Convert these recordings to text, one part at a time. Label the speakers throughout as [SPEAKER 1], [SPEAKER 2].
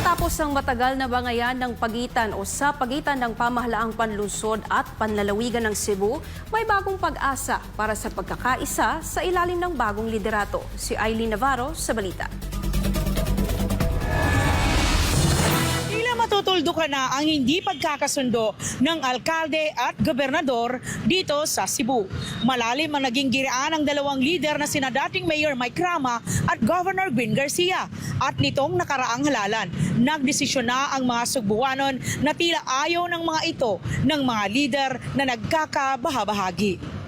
[SPEAKER 1] Matapos ang matagal na bangayan ng pagitan o sa pagitan ng pamahalaang panlungsod at panlalawigan ng Cebu, may bagong pag-asa para sa pagkakaisa sa ilalim ng bagong liderato. Si Eileen Navarro sa balita.
[SPEAKER 2] Tila matutuldukan na ang hindi pagkakasundo ng alkalde at gobernador dito sa Cebu. Malalim ang naging giraan ng dalawang lider na sina dating Mayor Mike Rama at Governor Gwen Garcia. At nitong nakaraang halalan, nagdesisyon na ang mga Sugbuanon na tila ayaw ng mga ito ng mga lider na nagkakabahabahagi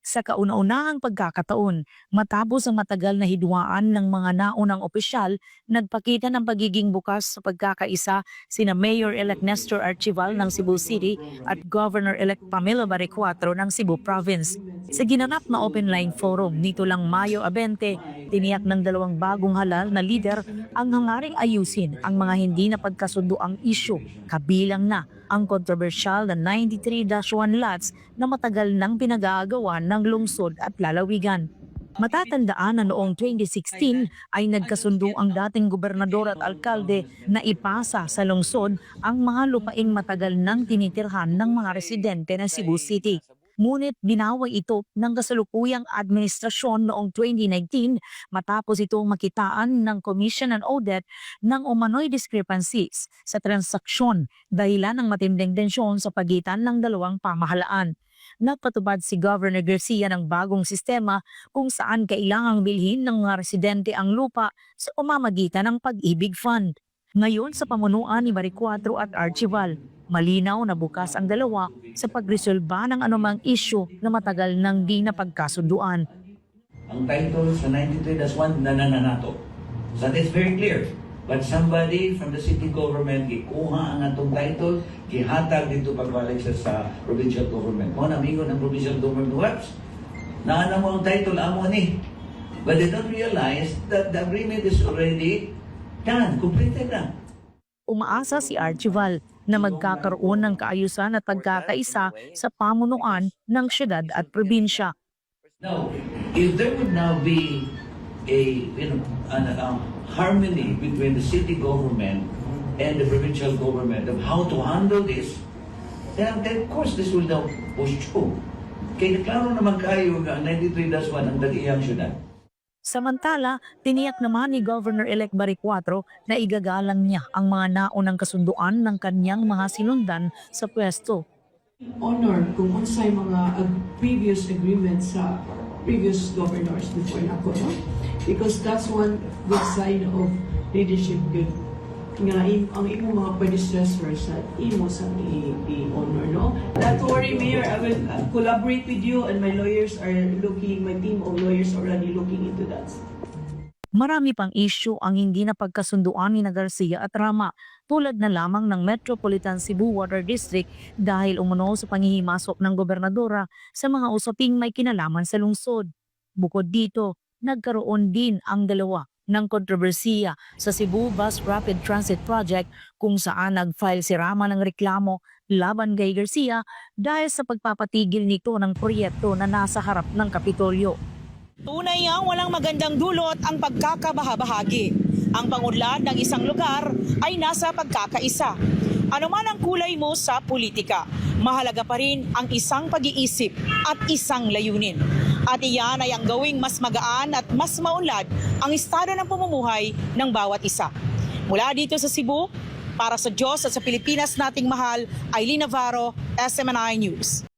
[SPEAKER 2] sa kauna-unahang pagkakataon, matapos ang matagal na hidwaan ng mga naunang opisyal, nagpakita ng pagiging bukas sa pagkakaisa sina Mayor-elect Nestor Archival ng Cebu City at Governor-elect Pamela Baricuatro ng Cebu Province. Sa ginanap na open-line forum nito lang Mayo 20, tiniyak ng dalawang bagong halal na lider ang hangaring ayusin ang mga hindi napagkasundo ang isyu, kabilang na ang kontrobersyal na 93-1 lots na matagal nang pinag-aagawan ng lungsod at lalawigan. Matatandaan na noong 2016 ay nagkasundo ang dating gobernador at alkalde na ipasa sa lungsod ang mga lupaing matagal nang tinitirhan ng mga residente ng Cebu City. Ngunit binaway ito ng kasalukuyang administrasyon noong 2019 matapos itong makitaan ng Commission on Audit ng umano'y discrepancies sa transaksyon dahilan ng matinding tensyon sa pagitan ng dalawang pamahalaan. Nagpatubad si Governor Garcia ng bagong sistema kung saan kailangang bilhin ng mga residente ang lupa sa pamamagitan ng Pag-ibig Fund. Ngayon sa pamunuan ni Maricuatro at Archival, malinaw na bukas ang dalawa sa pagresolba ng anumang isyu na matagal nang di napagkasunduan.
[SPEAKER 3] Ang title sa 93-1 nanananato. So that is very clear. But somebody from the city government gikuha ang atong title, gihatag dito pagbalik sa, sa provincial government. Mo amigo ng provincial government works. Naana mo ang title amo ni. But they don't realize that the agreement is already done, completed na.
[SPEAKER 2] Umaasa si Archival na magkakaroon ng kaayusan at pagkakaisa sa pamunuan ng syudad at probinsya.
[SPEAKER 3] Now, if there would now be a you know an, um, harmony between the city government and the provincial government of how to handle this, then, then of course this will now push through. Kaya klaro naman kayo nga ang 93-1 ang dagiyang syudad.
[SPEAKER 2] Samantala, tiniyak naman ni Governor-elect Baricuatro na igagalang niya ang mga naunang kasunduan ng kanyang mga sinundan sa pwesto.
[SPEAKER 4] honor kung unsay mga previous agreements sa previous governors before nako because that's one good sign of leadership good. Nga ang imong mga predecessors at imo sa i-honor no? Not worry mayor I will uh, collaborate with you and my lawyers are looking my team of lawyers already looking into that
[SPEAKER 2] Marami pang isyu ang hindi napagkasunduan ni na Garcia at Rama tulad na lamang ng Metropolitan Cebu Water District dahil umuno sa pangihimasok ng gobernadora sa mga usaping may kinalaman sa lungsod. Bukod dito, nagkaroon din ang dalawa ng kontrobersiya sa Cebu Bus Rapid Transit Project kung saan nag-file si Rama ng reklamo laban kay Garcia dahil sa pagpapatigil nito ng proyekto na nasa harap ng Kapitolyo. Tunay nga walang magandang dulot ang pagkakabahabahagi. Ang pangudlad ng isang lugar ay nasa pagkakaisa. Ano man ang kulay mo sa politika, mahalaga pa rin ang isang pag-iisip at isang layunin. At iyan ay ang gawing mas magaan at mas maunlad ang estado ng pamumuhay ng bawat isa. Mula dito sa Cebu, para sa Diyos at sa Pilipinas nating mahal, Eileen Navarro, SMNI News.